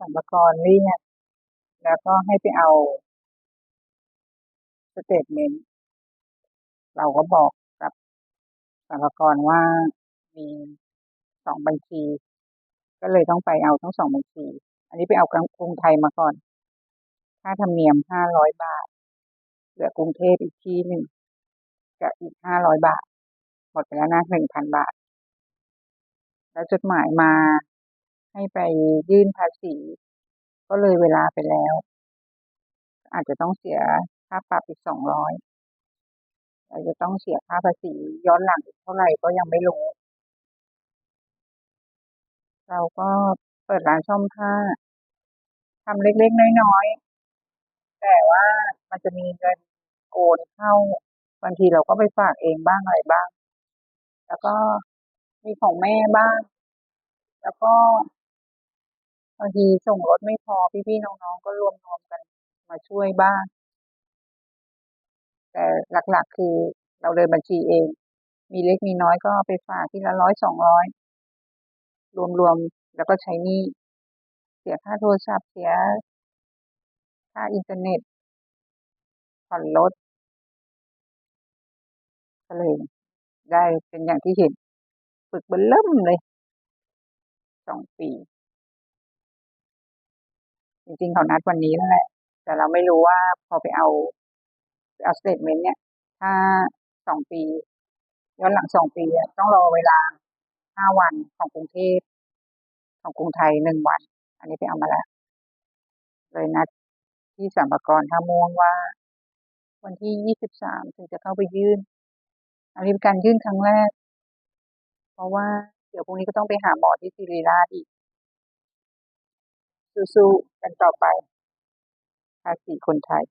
สรรพากรเรียกแล้วก็ให้ไปเอาสเตทเมนต์เราก็บอกกับสรรพากรว่ามีสองบัญชี ก็เลยต้องไปเอาทั้งสองบัญชี อันนี้ไปเอากรุงไทยมาก่อนค่าธรรมเนียมห้าร้อยบาท เหลือกรุงเทพอีกที่หนึ่งกับอีกห้าร้อยบาท หมดไปแล้วนะหนึ่งพันบาท แล้วจดหมายมา ให้ไปยื่นภาษี ก็เลยเวลาไปแล้ว อาจจะต้องเสียค่าปรับอีกสองร้อยอาจจะต้องเสียค่าภาษีย้อนหลังอีกเท่าไหร่ก็ยังไม่รู้ เราก็เปิดร้านซ่อมผ้าทำเล็กๆน้อยๆแต่ว่ามันจะมีเงินโอนเข้าบางทีเราก็ไปฝากเองบ้างอะไรบ้าง แล้วก็มีของแม่บ้าง แล้วก็ บางทีส่งรถไม่พอพี่ๆน้องๆก็รวมๆกันมาช่วยบ้าง แต่หลักๆคือเราเดินบัญชีเอง มีเล็กมีน้อยก็ไปฝากทีละร้อยสองร้อยรวมๆแล้วก็ใช้หนี้เสียค่าโทรศัพท์เสียค่าอินเทอร์เน็ตผ่อนรถก็เลยได้เป็นอย่างที่เห็น ฝึกเบิ่นเริ่มเลยสองปี จริงๆเขานัดวันนี้นั่นแหละ แต่เราไม่รู้ว่าพอไปเอาไปเอาสเตทเมนต์เนี่ย ถ้าสองปีย้อนหลังสองปีอะต้องรอเวลาห้าวันของกรุงเทพของกรุงไทยหนึ่งวัน อันนี้ไปเอามาแล้ว เลยนัดที่สรรพากรท่าม่วงว่า วันที่ยี่สิบสามถึงจะเข้าไปยื่น อันนี้เป็นการยื่นครั้งแรก เพราะว่าเดี๋ยวพรุ่งนี้ก็ต้องไปหาหมอที่ศิริราชอีก สู้ๆกันต่อไปภาษีคนไทย